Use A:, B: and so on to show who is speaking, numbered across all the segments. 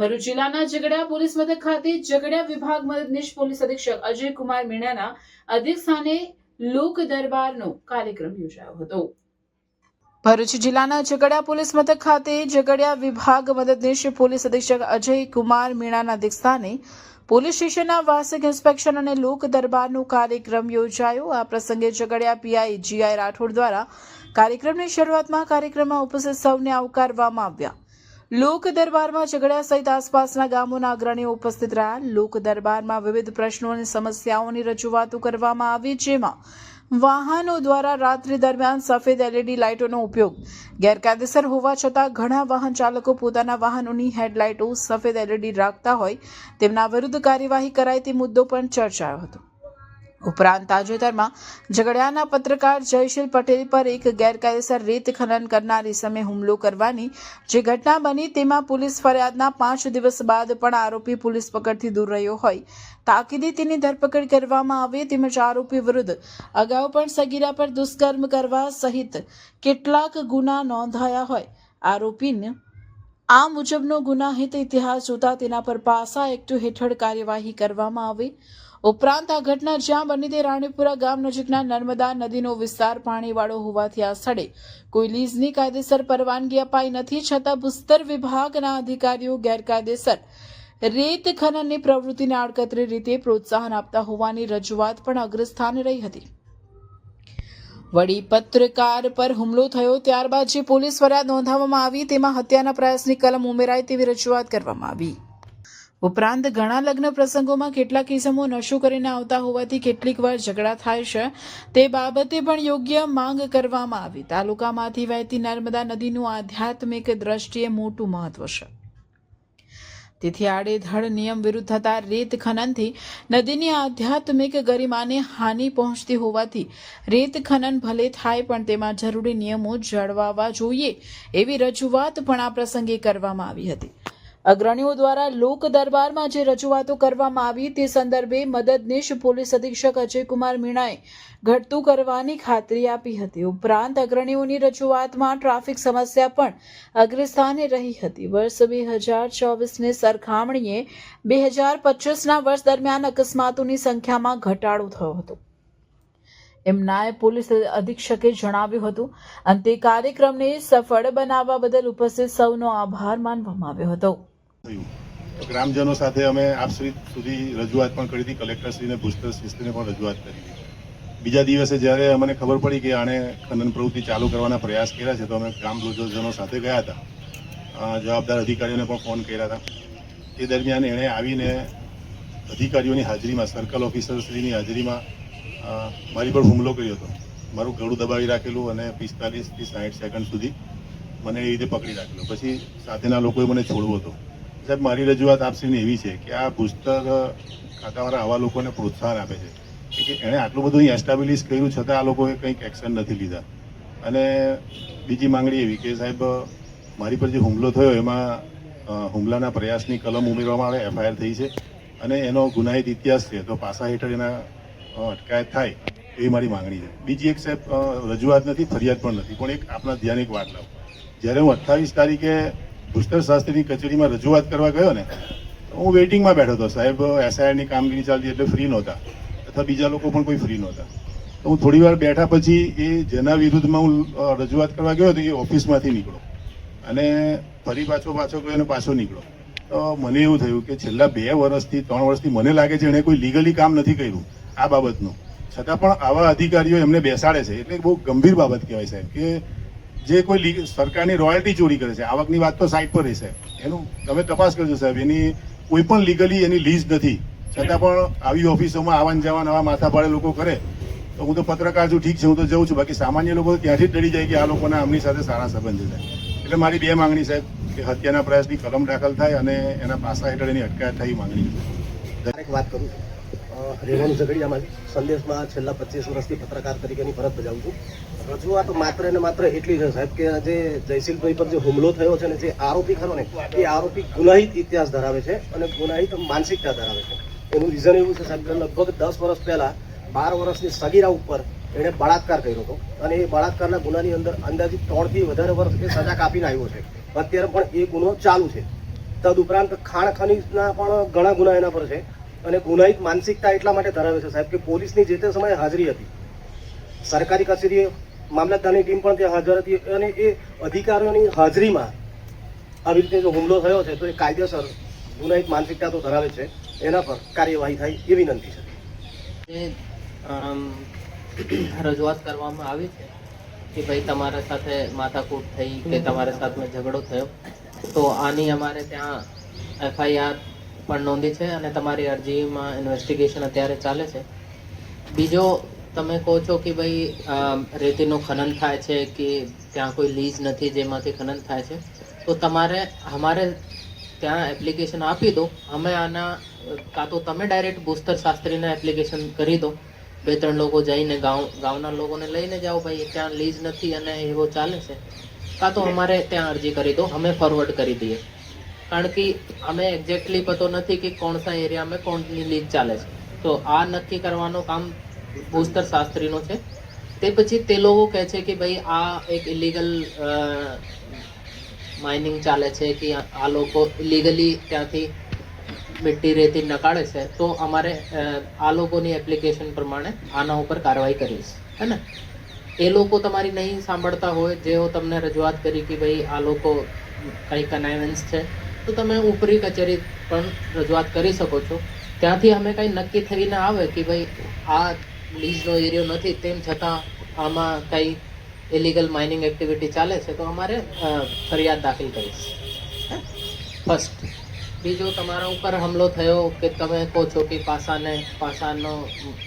A: ભરૂચ જિલ્લાના ઝઘડા પોલીસ મથક ખાતે ઝઘડા વિભાગ મદદનીશ પોલીસ અધિક્ષક અજય કુમાર મીણાના અધ્યક્ષસ્થાને લોક દરબારનો કાર્યક્રમ યોજાયો હતો. ભરૂચ જિલ્લાના ઝઘડા પોલીસ મથક ખાતે ઝઘડિયા વિભાગ મદદનીશ પોલીસ અધિક્ષક અજય કુમાર મીણાના અધ્યક્ષસ્થાને પોલીસ સ્ટેશનના વાર્ષિક ઇન્સ્પેક્શન અને લોક દરબારનો કાર્યક્રમ યોજાયો. આ પ્રસંગે ઝઘડિયા પીઆઈ જીઆઈ રાઠોડ દ્વારા કાર્યક્રમની શરૂઆતમાં કાર્યક્રમમાં ઉપસ્થિત સૌને આવકારવામાં આવ્યા. લોક દરબારમાં ઝઘડા સહિત આસપાસના ગામોના અગ્રણીઓ ઉપસ્થિત રહ્યા. લોક દરબારમાં વિવિધ પ્રશ્નો અને સમસ્યાઓની રજૂઆતો કરવામાં આવી, જેમાં વાહનો દ્વારા રાત્રિ દરમિયાન સફેદ એલઈડી લાઇટોનો ઉપયોગ, ગેરકાયદેસર હોવા છતાં ઘણા વાહન ચાલકો પોતાના વાહનોની હેડલાઇટો સફેદ એલઈડી રાખતા હોય તેમના વિરુદ્ધ કાર્યવાહી કરાય તે મુદ્દો પણ ચર્ચાયો હતો. ઉપરાંત તાજેતરમાં ઝઘડિયાના પત્રકાર જયશીલ પટેલ પર એક ગેરકાયદેસર રેત ખનન કરનારી સામે હુમલો કરવાની જે ઘટના બની તેમાં પોલીસ ફરિયાદના પાંચ દિવસ બાદ પણ આરોપી પોલીસ પકડથી દૂર રહ્યો હોય. તાકીદે તેની ધરપકડ કરવામાં આવે તેમજ આરોપી વિરુદ્ધ અગાઉ પણ સગીરા પર દુષ્કર્મ કરવા સહિત કેટલાક ગુના નોંધાયા હોય. આરોપીને આ મુજબનો ગુનાહિત ઇતિહાસ જોતા તેના પર પાસા એક્ટ હેઠળ કાર્યવાહી કરવામાં આવે. ઉપરાંત આ ઘટના જ્યાં બની તે રાણીપુરા ગામ નજીકના નર્મદા નદીનો વિસ્તાર પાણીવાળો હોવાથી આ સ્થળે કોઈ લીઝની કાયદેસર પરવાનગી અપાઈ નથી, છતાં ભૂસ્તર વિભાગના અધિકારીઓ ગેરકાયદેસર રેત ખનનની પ્રવૃત્તિને આડકતરી રીતે પ્રોત્સાહન આપતા હોવાની રજૂઆત પણ અગ્રસ્થાને રહી હતી. વળી પત્રકાર પર હુમલો થયો ત્યારબાદ જે પોલીસ ફરિયાદ નોંધાવવામાં આવી, તેમાં હત્યાના પ્રયાસની કલમ ઉમેરાય તેવી રજૂઆત કરવામાં આવી. ઉપરાંત ઘણા લગ્ન પ્રસંગોમાં કેટલાક ઇસમો નશો કરીને આવતા હોવાથી કેટલીક વાર ઝઘડા થાય છે. તે બાબતે પણ યોગ્ય માંગ કરવામાં આવી. તાલુકામાંથી વહેતી નર્મદા નદીનું આધ્યાત્મિક દ્રષ્ટિએ મોટું મહત્વ છે. તેથી આડેધડ નિયમ વિરુદ્ધ થતા રેત ખનનથી નદીની આધ્યાત્મિક ગરિમાને હાનિ પહોંચતી હોવાથી રેત ખનન ભલે થાય પણ તેમાં જરૂરી નિયમો જળવાવા જોઈએ એવી રજૂઆત પણ આ પ્રસંગે કરવામાં આવી હતી. અગ્રણીઓ દ્વારા લોક દરબારમાં જે રજૂઆતો કરવામાં આવી તે સંદર્ભે મદદનીશ પોલીસ અધિક્ષક અજયકુમાર મીણાએ ઘટતું કરવાની ખાતરી આપી હતી. ઉપરાંત અગ્રણીઓની રજૂઆતમાં ટ્રાફિક સમસ્યા પણ અગ્રસ્થાને રહી હતી. વર્ષ બે હજાર ચોવીસની સરખામણીએ બે હજાર પચીસના વર્ષ દરમિયાન અકસ્માતોની સંખ્યામાં ઘટાડો થયો હતો. એમ નાયબ પોલીસ અધિક્ષકે જણાવ્યું હતું અને તે કાર્યક્રમને સફળ બનાવવા બદલ ઉપસ્થિત સૌનો આભાર માનવામાં આવ્યો હતો.
B: ગ્રામજનો સાથે અમે આપ સુધી સુધી રજૂઆત પણ કરી હતી. કલેક્ટરશ્રીને ભૂસ્તરશ્રીને પણ રજૂઆત કરી હતી. બીજા દિવસે જ્યારે અમને ખબર પડી કે આણે ખનન પ્રવૃત્તિ ચાલુ કરવાના પ્રયાસ કર્યા છે, તો અમે ગ્રામજનો સાથે ગયા હતા. જવાબદાર અધિકારીઓને પણ ફોન કર્યા હતા. એ દરમિયાન એણે આવીને અધિકારીઓની હાજરીમાં, સર્કલ ઓફિસરશ્રીની હાજરીમાં મારી પર હુમલો કર્યો હતો. મારું ગળું દબાવી રાખેલું અને પિસ્તાલીસથી સાઠ સેકન્ડ સુધી મને એ રીતે પકડી રાખેલો. પછી સાથેના લોકોએ મને છોડવો હતો. સાહેબ, મારી રજૂઆત આપશ્રીને એવી છે કે આ પુસ્તક ખાતાવાળા આવા લોકોને પ્રોત્સાહન આપે છે. કે એણે આટલું બધું અહીં એસ્ટાબ્લિશ કર્યું છતાં આ લોકોએ કંઈક એક્શન નથી લીધા. અને બીજી માંગણી એવી કે સાહેબ, મારી પર જે હુમલો થયો એમાં હુમલાના પ્રયાસની કલમ ઉમેરવામાં આવે, એફઆઈઆર થઈ છે. અને એનો ગુનાહિત ઇતિહાસ છે. તો પાસા હેઠળ એના અટકાયત થાય એ મારી માંગણી છે. બીજી એક સાહેબ રજૂઆત નથી, ફરિયાદ પણ નથી, પણ એક આપણા ધ્યાન એક વાત લાવું. જ્યારે હું અઠ્ઠાવીસ તારીખે ભૂસ્તર શાસ્ત્રીની કચેરીમાં રજૂઆત કરવા ગયો ને, હું વેઇટિંગમાં બેઠો હતો. સાહેબ, એસઆઈઆરની કામગીરી ચાલતી એટલે ફ્રી નહોતા, અથવા બીજા લોકો પણ કોઈ ફ્રી નહોતા. તો હું થોડી વાર બેઠા પછી એ જેના વિરુદ્ધમાં હું રજૂઆત કરવા ગયો હતો એ ઓફિસમાંથી નીકળો અને ફરી પાછો પાછો ગયો અને પાછો નીકળો તો મને એવું થયું કે છેલ્લા બે વર્ષથી, ત્રણ વર્ષથી મને લાગે છે એણે કોઈ લીગલી કામ નથી કર્યું. આ બાબતનો. છતાં પણ આવા અધિકારીઓ એમને બેસાડે છે. એટલે બહુ ગંભીર બાબત કહેવાય સાહેબ, કે જે કોઈ સરકારની રોયલ્ટી ચોરી કરે છે, આવકની વાત તો સાઈડ પર રહેશે એનું તમે તપાસ કરજો સાહેબ, એની કોઈ પણ લીગલી એની લીઝ નથી. છતાં પણ આવી ઓફિસોમાં આવન જવાન, આવા માથા ભાડે લોકો કરે. તો હું તો પત્રકાર છું, ઠીક છે, હું તો જઉં છું. બાકી સામાન્ય લોકો ત્યાંથી જ ડરી જાય કે આ લોકોના આમની સાથે સારા સંબંધ છે. એટલે મારી બે માંગણી સાહેબ, કે હત્યાના પ્રયાસની કલમ દાખલ થાય અને એના પાસા હેઠળ એની અટકાયત થાય માંગણી છે.
C: દરેક વાત કરું છું. અ, રેવાણુ ઝઘડિયામાં સંદેશમાં છેલ્લા પચીસ વર્ષથી પત્રકાર તરીકેની ફરજ બજાવું છું. રજૂઆત માત્ર ને માત્ર એટલી છે સાહેબ કે જે જયશીલભાઈ પર જે હુમલો થયો છે ને જે આરોપી ખરો ને એ આરોપી ગુનાહિત ઇતિહાસ ધરાવે છે અને ગુનાહિત માનસિકતા ધરાવે છે. એનું રીઝન એવું છે સાહેબ કે લગભગ દસ વર્ષ પહેલા બાર વર્ષની સગીરા ઉપર એણે બળાત્કાર કર્યો હતો અને એ બળાત્કારના ગુનાની અંદર અંદાજિત ત્રણથી વધારે વર્ષ એ સજા કાપીને આવ્યો છે. અત્યારે પણ એ ગુનો ચાલુ છે. તદ ઉપરાંત ખાણ ખનીજના પણ ઘણા ગુના એના પર છે. અને ગુનાહિત માનસિકતા એટલા માટે ધરાવે છે સાહેબ કે પોલીસની જે તે સમયે હાજરી હતી સરકારી કચેરીએ મામલતદારની ટીમ પણ ત્યાં હાજર હતી અને એ અધિકારીઓની હાજરીમાં આવી રીતે જો હુમલો થયો છે તો એ કાયદેસર ગુનાહિત માનસિકતા તો ધરાવે છે એના પર કાર્યવાહી થાય એ વિનંતી છે.
D: રજૂઆત કરવામાં આવી છે કે ભાઈ તમારા સાથે માથાકૂટ થઈ કે તમારા સાથે ઝઘડો થયો. તો આની અમારે ત્યાં એફઆઈઆર પણ નોંધી છે અને તમારી અરજીમાં ઇન્વેસ્ટિગેશન અત્યારે ચાલે છે. બીજો તમે કહો છો કે ભાઈ રેતીનું ખનન થાય છે કે ત્યાં કોઈ લીઝ નથી જેમાંથી ખનન થાય છે. તો તમારે અમારે ત્યાં એપ્લિકેશન આપી દો. અમે આના કાં તો તમે ડાયરેક્ટ ભૂસ્તર શાસ્ત્રીને એપ્લિકેશન કરી દો. બે ત્રણ લોકો જઈને ગામ ગામના લોકોને લઈને જાઓ ભાઈ ત્યાં લીઝ નથી અને એવો ચાલે છે. કાં તો અમારે ત્યાં અરજી કરી દો. અમે ફોરવર્ડ કરી દઈએ. કારણ કે અમે એક્ઝેક્ટલી પતો નથી કે કોણ સા એરિયામાં કોણની લીઝ ચાલે છે. તો આ નક્કી કરવાનું કામ ભૂસ્તર શાસ્ત્રીનું છે. તે પછી તે લોકો કહે છે કે ભાઈ આ એક ઇલીગલ માઇનિંગ ચાલે છે કે આ આ લોકો ઇલીગલી ત્યાંથી મિટ્ટી રેતી નકાળે છે. તો અમારે આ લોકોની એપ્લિકેશન પ્રમાણે આના ઉપર કાર્યવાહી કરીશ હે ને? એ લોકો તમારી નહીં સાંભળતા હોય, જેઓ તમને રજૂઆત કરી કે ભાઈ આ લોકો કંઈ કનાઇવન્સ છે તો તમે ઉપરી કચેરી પણ રજૂઆત કરી શકો છો. ત્યાંથી અમે કંઈ નક્કી થઈને આવે કે ભાઈ આ લીઝનો એરિયો નથી, તેમ છતાં આમાં કંઈ ઇલીગલ માઇનિંગ એક્ટિવિટી ચાલે છે, તો અમારે ફરિયાદ દાખલ કરીશ ફર્સ્ટ બીજો તમારા ઉપર હુમલો થયો કે તમે કહો છો કે પાસાને, પાસાનો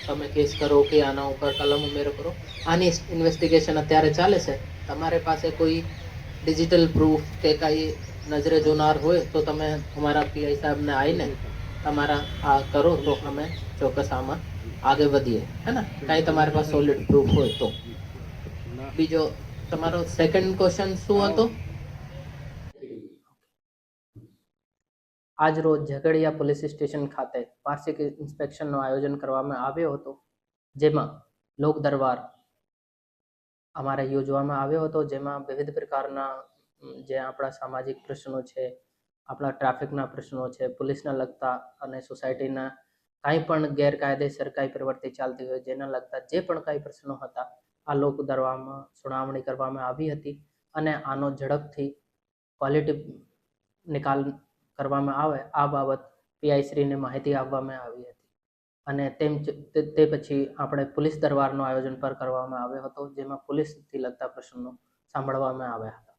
D: તમે કેસ કરો કે આના ઉપર કલમ ઉમેરો કરો, આની ઇન્વેસ્ટિગેશન અત્યારે ચાલે છે. તમારે પાસે કોઈ ડિજિટલ પ્રૂફ કે કંઈ નજરે જોનાર હોય તો તમે અમારા પીઆઈ સાહેબને આવીને તમારા આ કરો તો અમે ચોક્કસ આમાં આગળ વધીએ. હે ને? કાંઈ તમારી પાસે સોલિડ પ્રૂફ હોય તો. બીજો, તમારો સેકન્ડ ક્વેશ્ચન શું હતો? આજ રોજ ઝઘડિયા પોલીસ સ્ટેશન ખાતે વાર્ષિક ઇન્સ્પેક્શનનું આયોજન કરવામાં આવ્યો હતો, જેમાં લોક દરબાર અમારે યોજવામાં આવ્યો હતો, જેમાં વિવિધ પ્રકારના જે આપણા સામાજિક પ્રશ્નો છે, આપણા ટ્રાફિકના પ્રશ્નો છે, પોલીસના લગતા અને સોસાયટીના કાંઈ પણ ગેરકાયદેસર કાંઈ પ્રવૃત્તિ ચાલતી હોય, જેના લગતા જે પણ કાંઈ પ્રશ્નો હતા, આ લોક દરવામાં સુનાવણી કરવામાં આવી હતી અને આનો ઝડપથી ક્વોલિટી નિકાલ કરવામાં આવે, આ બાબત પીઆઈ શ્રીને માહિતી આપવામાં આવી હતી. અને તેમ તે પછી આપણે પોલીસ દરબારનું આયોજન પર કરવામાં આવ્યો હતો, જેમાં પોલીસથી લગતા પ્રશ્નો સાંભળવામાં આવ્યા હતા.